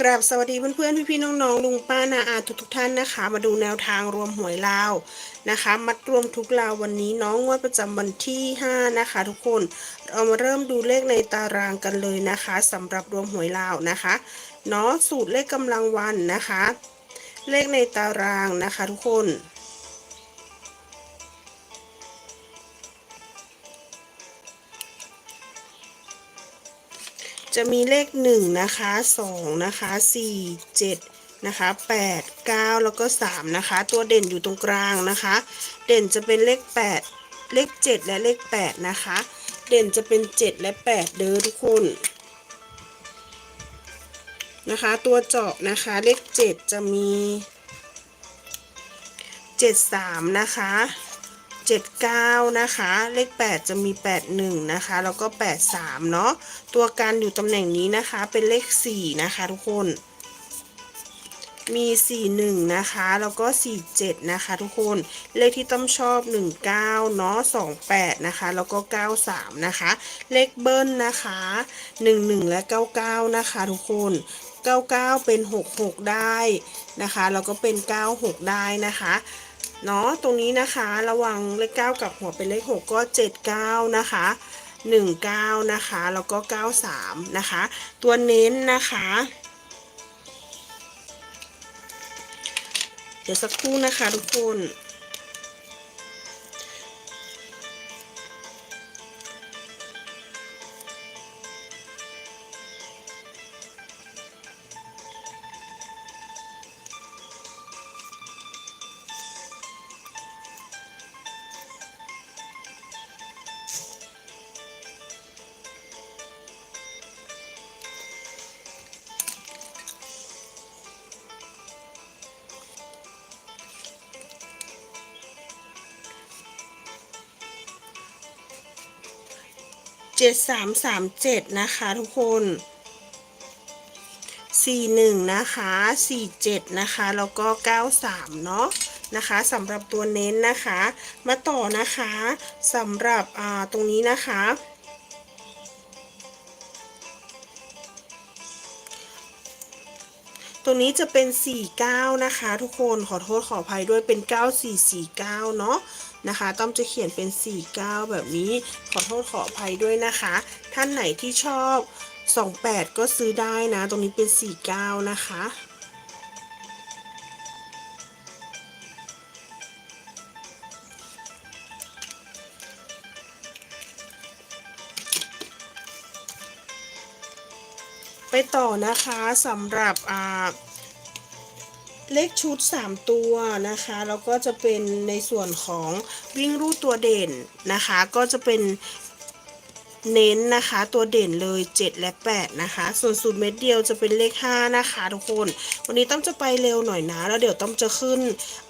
กราบสวัสดีเพื่อนๆพี่ๆน้องๆลุงป้านาอาทุกทุกท่านนะคะ มาดูแนวทางรวมหวยลาวนะคะ มัดรวมทุกลาววันนี้น้องงวดประจำวันที่ 5 นะคะ ทุกคนเรามาเริ่มดูเลขในตารางกันเลยนะคะสำหรับรวมหวยลาวนะคะเนาะสูตรเลขกำลังวันนะคะ เลขในตารางนะคะ ทุกคน จะมีเลขหนึ่งนะคะสองนะคะสี่เจ็ดนะคะแปดเก้าแล้วก็สามนะคะ ตัวเด่นอยู่ตรงกลางนะคะ เด่นจะเป็นเลขแปดเลขเจ็ดและเลขแปดนะคะ เด่นจะเป็นเจ็ดและแปดเด้อทุกคนนะคะ ตัวเจาะนะคะเลขเจ็ดจะมีเจ็ดสามนะคะ 79 นะคะ เลข 8 จะมี 81 นะคะ แล้วก็ 83 เนาะ ตัวการอยู่ตำแหน่งนี้นะคะ เป็นเลข 4 นะคะทุกคน มี 41 นะคะ แล้วก็ 47 นะคะทุกคน เลขที่ต้องชอบ 19 เนาะ 28 นะคะ แล้วก็ 93 นะคะ เลขเบิ้ลนะคะ 11 และ 99 นะคะทุกคน99 เป็น 66 ได้นะคะ แล้วก็เป็น 96 ได้นะคะ เนาะตรงนี้นะคะระวังเลขเก้ากับหัวเป็นเลขหกก็เจ็ดเก้านะคะหนึ่งเก้านะคะ แล้วก็เก้าสามนะคะ ตัวเน้นนะคะ เดี๋ยวสักครู่นะคะทุกคน เจ็ดสามสามเจ็ดนะคะทุกคนสี่หนึ่งนะคะสี่เจ็ดนะคะแล้วก็เก้าสามเนาะนะคะสำหรับตัวเน้นนะคะ มาต่อนะคะสำหรับตรงนี้นะคะ ตรงนี้จะเป็น 49 นะคะ ทุกคนขอโทษขออภัยด้วยเป็น 9449 เนาะนะคะต้อมจะเขียนเป็น 49 แบบนี้ ขอโทษขออภัยด้วยนะคะ ท่านไหนที่ชอบ 28 ก็ซื้อได้นะ ตรงนี้เป็น 49 นะคะ ต่อนะคะสำหรับอ่าเลขชุด 3 ตัวนะคะแล้วก็จะเป็นในส่วนของวิ่งรูดตัวเด่นนะคะ ก็จะเป็น เน้นนะคะตัวเด่นเลย 7 และ 8 นะคะ ส่วนสูตรเม็ดเดียวจะเป็นเลข 5 นะคะทุกคน วันนี้ต้องจะไปเร็วหน่อยนะ แล้วเดี๋ยวต้องจะขึ้น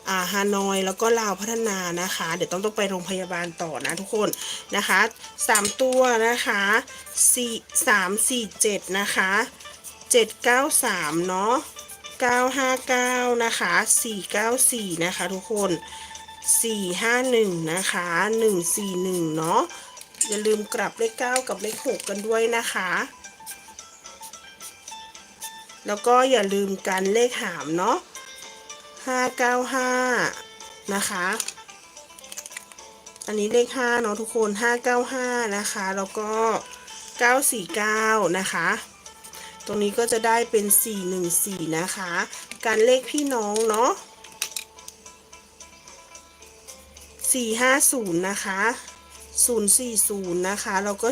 อ่าฮานอย แล้วก็ลาวพัฒนานะคะ เดี๋ยวต้องต้องไปโรงพยาบาลต่อนะทุกคนนะคะ 3 ตัวนะคะ4 3 4 7 นะคะ 793 เนาะ959 นะคะ 494 นะคะทุกคน 451 นะคะ 141 เนาะ อย่าลืมกลับเลข9กับเลข6กันด้วยนะคะ แล้วก็อย่าลืมกันเลขหามเนาะ595 นะคะ อันนี้เลข5เนาะทุกคน 595 นะคะ แล้วก็ 949 นะคะตรงนี้ก็จะได้เป็น 414 นะคะ การเลขพี่น้องเนาะ450 นะคะ 040 นะคะ แล้วก็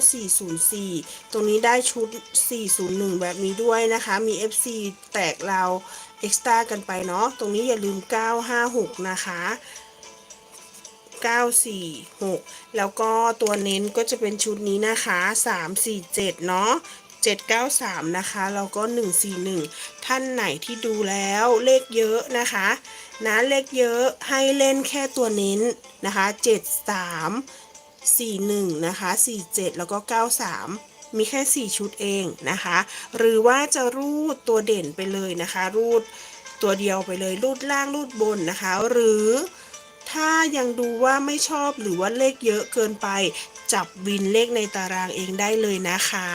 404 ตรงนี้ได้ชุด 401 แบบนี้ด้วยนะคะ มี FC แตกเราเอ็กซ์ตร้ากันไปเนาะ ตรงนี้อย่าลืม 956 นะคะ 946 แล้วก็ตัวเน้นก็จะเป็นชุดนี้นะคะ 347 เนาะ793 นะคะ แล้วก็ 141 ท่านไหนที่ดูแล้วเลขเยอะนะคะ นะเลขเยอะให้เล่นแค่ตัวเน้นนะคะ 73 41 นะคะ 47 แล้วก็ 93 มีแค่ 4 ชุดเองนะคะ หรือว่าจะรูดตัวเด่นไปเลยนะคะ รูดตัวเดียวไปเลย รูดล่างรูดบนนะคะ หรือถ้ายังดูว่าไม่ชอบหรือว่าเลขเยอะเกินไป จับวินเลขในตารางเองได้เลยนะคะ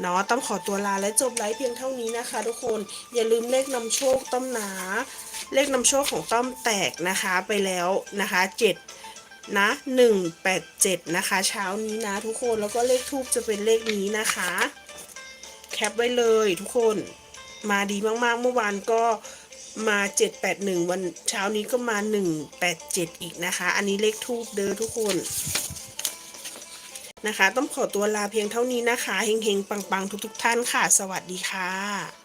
เนาะต้องขอตัวลาและจบไลฟ์เพียงเท่านี้นะคะ ทุกคนอย่าลืมเลขนำโชคต้อมหนา เลขนำโชคของต้อมแตกนะคะไปแล้วนะคะ 7 นะ187 นะคะ เช้านี้นะทุกคนแล้วก็เลขทูบจะเป็นเลขนี้นะคะ แคปไว้เลยทุกคนมาดีมากๆ เมื่อวานก็มา 781 วันเช้านี้ก็มา 187 อีกนะคะ อันนี้เลขทูบเด้อทุกคนนะคะ ต้องขอตัวลาเพียงเท่านี้นะคะ เฮงๆ ปังๆ ทุกๆ ท่านค่ะ สวัสดีค่ะ